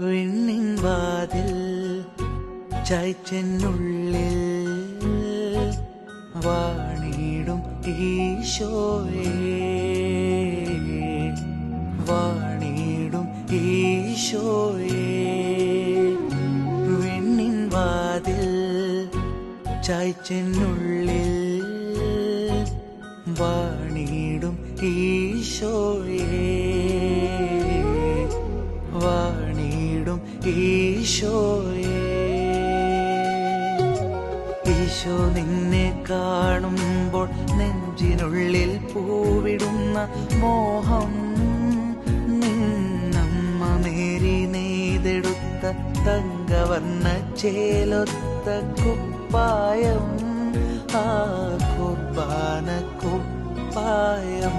വിണ്ണിൻ വാതിൽ ചായ്ച്ചെന്നുള്ളിൽ വാണിടും ഈശോയേ വാണിടും ഈശോയേ വിണ്ണിൻ വാതിൽ ചായ്ച്ചെന്നുള്ളിൽ വാണിടും ഈശോയേ ഈശോയേ ഈശോ നിന്നെ കാണുമ്പോൾ നെഞ്ചിനുള്ളിൽ പൂവിടുന്ന മോഹം നിന്നമ്മ മേരി നെയ്തെടുത്ത തങ്കവർണ ചേലൊത്ത കുപ്പായം ആ കുർബാന കുപ്പായം.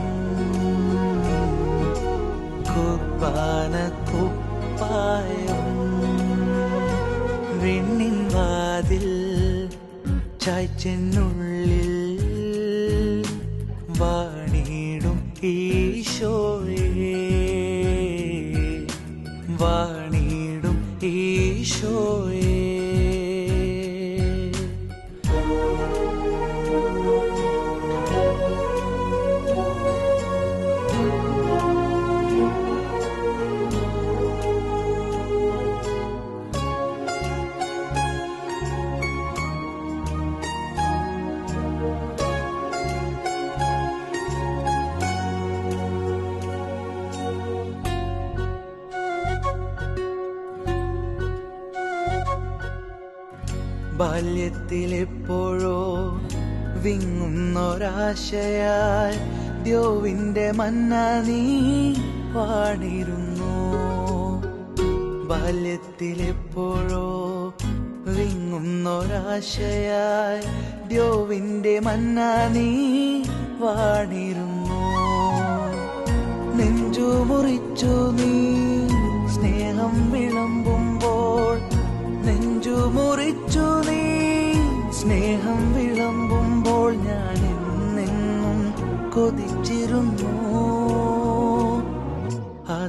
കുർബാന കുപ്പായം. വിണ്ണിൻ വാതിൽ ചായ്ച്ചെന്നുള്ളിൽ വാണിടും ഈശോയേ വാണിടും ബാല്യത്തിലെപ്പോഴോ വിങ്ങുന്നൊരാശയാൽ ദ്യോവിന്റെ മന്ന നീ പാടിരുന്നു ബാല്യത്തിലെപ്പോഴോ വിങ്ങുന്നൊരാശയാൽ ദ്യോവിന്റെ മന്ന നീ വാണിരുന്നു. നെഞ്ചു മുറിച്ചു നീ സ്നേഹം വിളമ്പുമ്പോൾ നെഞ്ചു മുറിച്ചു സ്നേഹം വിളമ്പുമ്പോൾ ഞാൻ എന്നെന്നും കൊതിച്ചിരുന്നു. ആ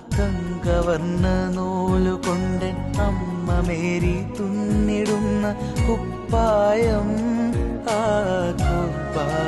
നൂലുകൊണ്ട് അമ്മ മേരി തുന്നിടുന്ന കുപ്പായം ആ കുപ്പായം